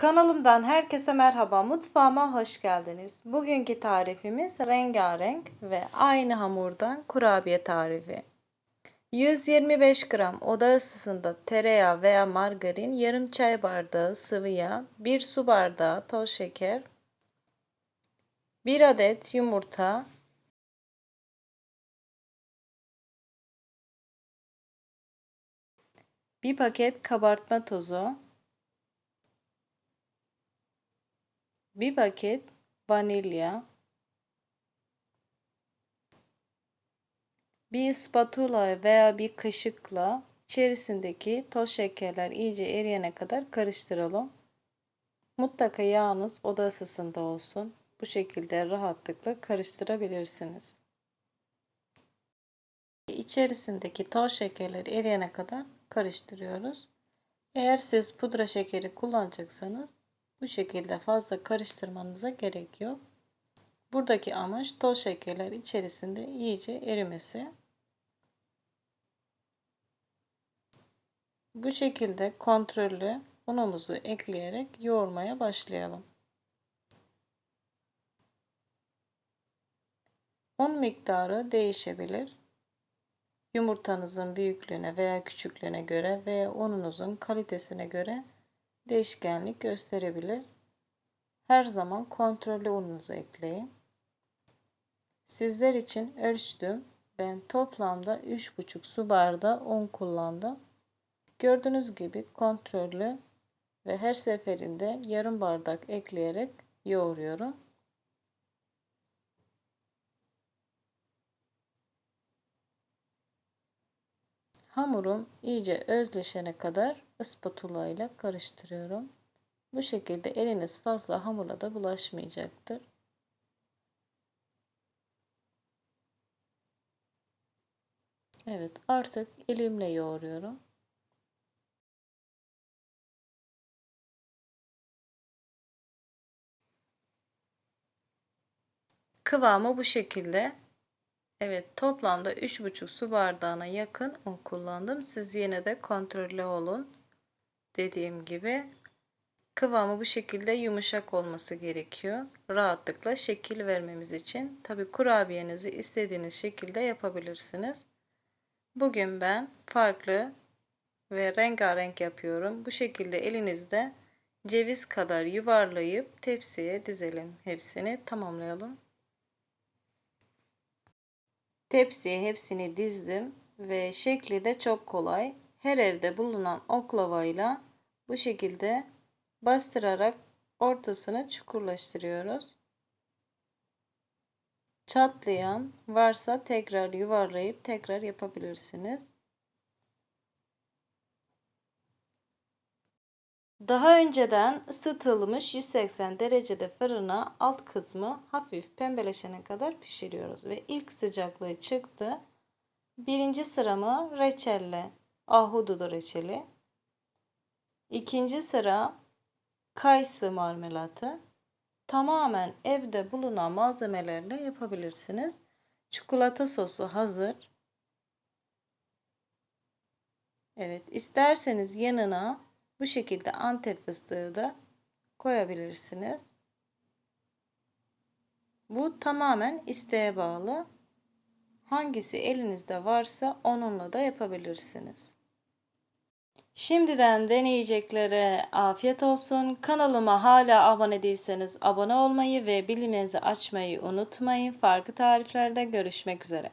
Kanalımdan herkese merhaba. Mutfağıma hoş geldiniz. Bugünkü tarifimiz rengarenk ve aynı hamurdan kurabiye tarifi. 125 gram oda ısısında tereyağı veya margarin, yarım çay bardağı sıvı yağ, 1 su bardağı toz şeker, 1 adet yumurta, bir paket kabartma tozu, bir paket vanilya, bir spatula veya bir kaşıkla içerisindeki toz şekerler iyice eriyene kadar karıştıralım. Mutlaka yağınız oda ısısında olsun. Bu şekilde rahatlıkla karıştırabilirsiniz. İçerisindeki toz şekerler eriyene kadar karıştırıyoruz. Eğer siz pudra şekeri kullanacaksanız bu şekilde fazla karıştırmanıza gerek yok. Buradaki amaç toz şekerler içerisinde iyice erimesi. Bu şekilde kontrollü unumuzu ekleyerek yoğurmaya başlayalım. Un miktarı değişebilir. Yumurtanızın büyüklüğüne veya küçüklüğüne göre veya ununuzun kalitesine göre değişkenlik gösterebilir. Her zaman kontrollü ununuzu ekleyin. Sizler için ölçtüm. Ben toplamda 3,5 su bardağı un kullandım. Gördüğünüz gibi kontrollü ve her seferinde yarım bardak ekleyerek yoğuruyorum. Hamurum iyice özleşene kadar spatula ile karıştırıyorum. Bu şekilde eliniz fazla hamura da bulaşmayacaktır. Evet artık elimle yoğuruyorum. Kıvamı bu şekilde. Evet toplamda 3,5 su bardağına yakın un kullandım. Siz yine de kontrollü olun. Dediğim gibi kıvamı bu şekilde yumuşak olması gerekiyor. Rahatlıkla şekil vermemiz için. Tabi kurabiyenizi istediğiniz şekilde yapabilirsiniz. Bugün ben farklı ve rengarenk yapıyorum. Bu şekilde elinizde ceviz kadar yuvarlayıp tepsiye dizelim. Hepsini tamamlayalım. Tepsiye hepsini dizdim ve şekli de çok kolay. Her evde bulunan oklavayla bu şekilde bastırarak ortasını çukurlaştırıyoruz. Çatlayan varsa tekrar yuvarlayıp tekrar yapabilirsiniz. Daha önceden ısıtılmış 180 derecede fırına alt kısmı hafif pembeleşene kadar pişiriyoruz. Ve ilk sıcaklığı çıktı. Birinci sıramı reçelle, ahududu reçeli. İkinci sıra kayısı marmelatı. Tamamen evde bulunan malzemelerle yapabilirsiniz. Çikolata sosu hazır. Evet, isterseniz yanına bu şekilde antep fıstığı da koyabilirsiniz. Bu tamamen isteğe bağlı. Hangisi elinizde varsa onunla da yapabilirsiniz. Şimdiden deneyeceklere afiyet olsun. Kanalıma hala abone değilseniz abone olmayı ve bildirimlerinizi açmayı unutmayın. Farklı tariflerde görüşmek üzere.